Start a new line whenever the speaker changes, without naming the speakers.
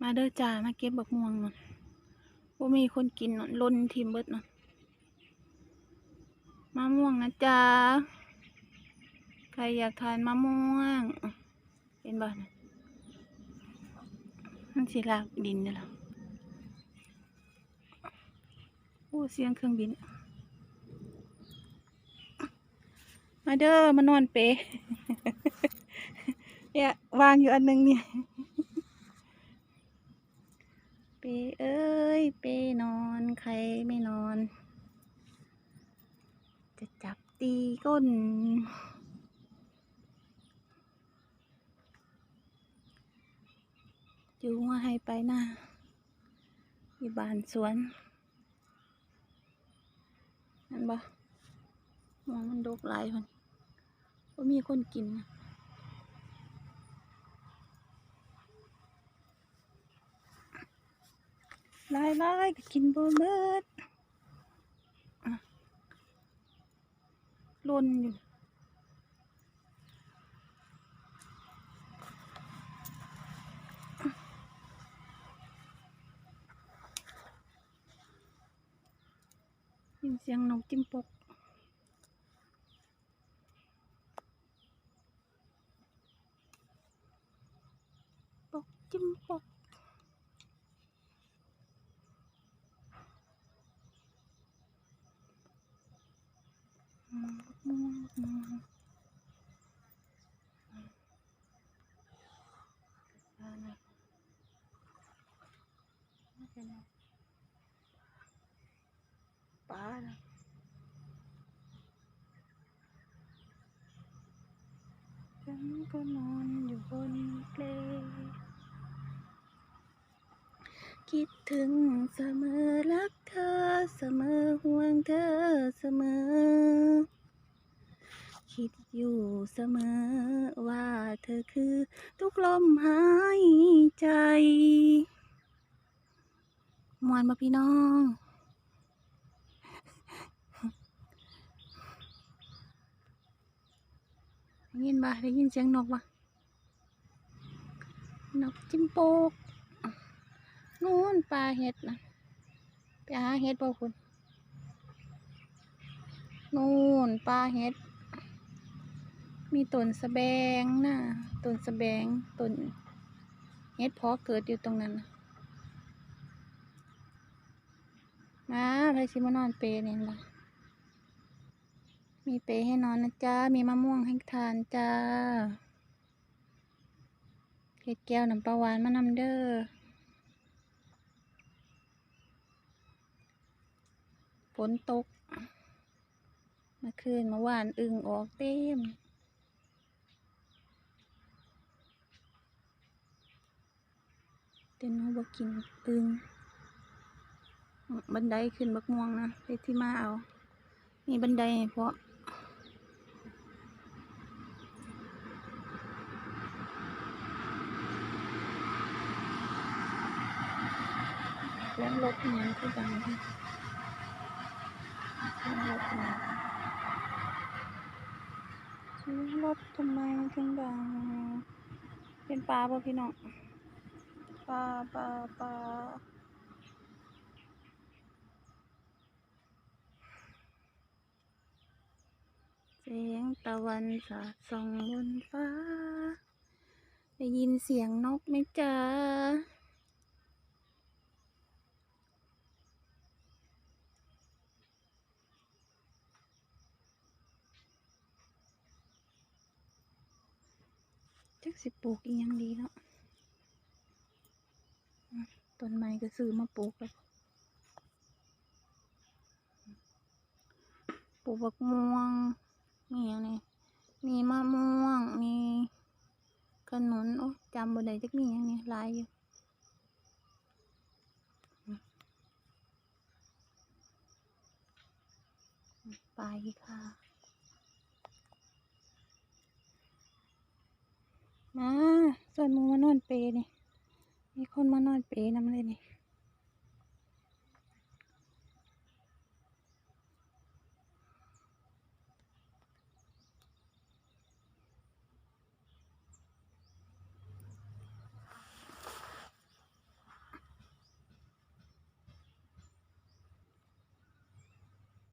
มาเด้อจ้ามาเก็บบักม่วงนั่นบ่มีคนกินนั่นล้นทิมเบิดนั่นมะม่วงนะจ้าใครอยากทานมะม่วงเห็นบ่นมันสิลากดินนี่ล่ะโอ้เสียงเครื่องบิน มาเด้อมานอนเปเนี่ย วางอยู่อันหนึงเนี่ย เปเอ้ยเปนอนใครไม่นอน จะจับตีก้นจูว่าให้ไปน้าอยู่บ้านสวนนั่นบ่มองมันดกหลายคนว่ามีคนกินนะ ลายลายก็กินบ่เบิดอะหล่นอยู่ยินเสียงนกจิ้มปกปกจิ้มปกอืมอืมอืมอ่านะ ไม่เป็นไรปลานะฉันก็นอนอยู่บนเปลคิดถึงเสมอรักเธอเสมอห่วงเธอเสมอ คิดอยู่เสมอว่าเธอคือทุกลมหายใจ มวนมาพี่น้องได้ยินบ่ได้ยินเสียงนกบ่นกจิ้มโปกนู่นปลาเห็ดนะไปหาเห็ดบ่คุณนู่นปลาเห็ด มีต้นสะแบงนะต้นสะแบงต้นเห็ดเพอเกิดอยู่ตรงนั้นนะ มาไปสิมานอนเปรนี่ล่ะมีเปรให้นอนนะจ๊ะมีมะม่วงให้ทานจ้าเห็ดแก้วน้ำปลาหวานมานำเด้อฝนตกมื่อคืนเมื่อวานอึ่งออกเต็มเต้นเขาบอกกินอึ่ง บันไดขึ้นบักม่วงนะไปที่มาเอามีบันไดเพราะแล้วรถมันก็ดังค่ะเสียงรถทำไมเสียงรถทำไมถึงดังเป็นปลาป่ะพี่น้องปลาปลาปลาเสียง ตะวันสาดส่องบนฟ้า ได้ยินเสียงนกไหมจ๊ะจักสิปลูกอีหยังดีเนาะต้นไม้ก็ซื้อมาปลูกแล้วปลูกบักม่วงมีอย่างนี้ มีมะม่วง มีขนุนโอ้จำบ่ได้จักมีอย่างนี้ลายอยู่ไปค่ะมาส่วนมูมานอนเปรนี่มีคนมานอนเปรนำเลย